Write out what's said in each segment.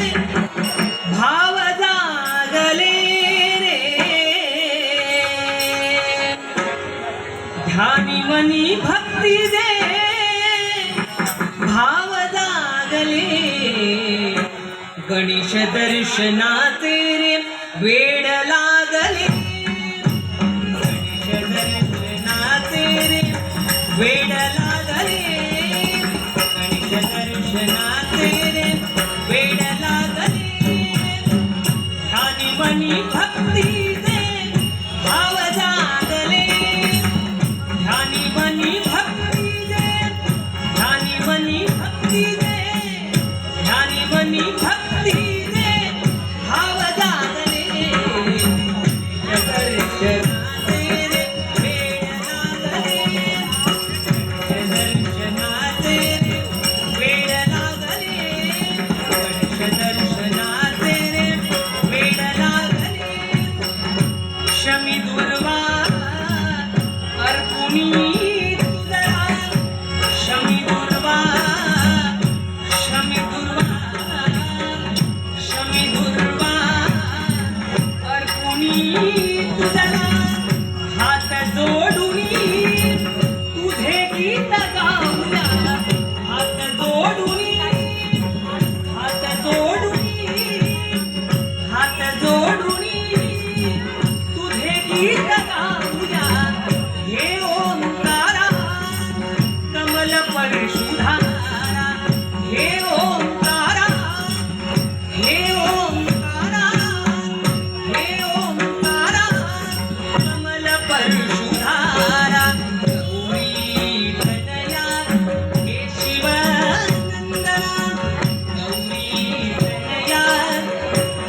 रे। भक्ती दे। भाव जागले। गणेश दर्शना रे वेड लागले। गणेश दर्शना रे वेड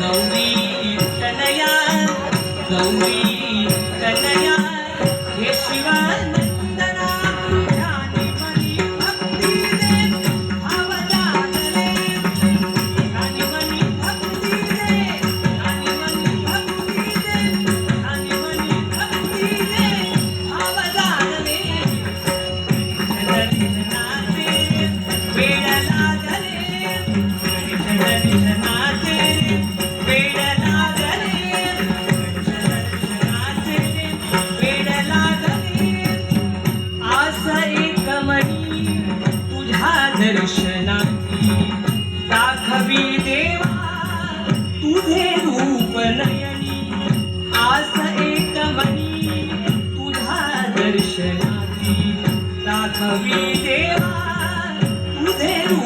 Gauri Kanaya, Gauri Kanaya. दर्शनाची दाखवी देवा तुझे रूप नयनी. एक मनी तुझा दर्शनाची दाखवी देवा तुझे रूप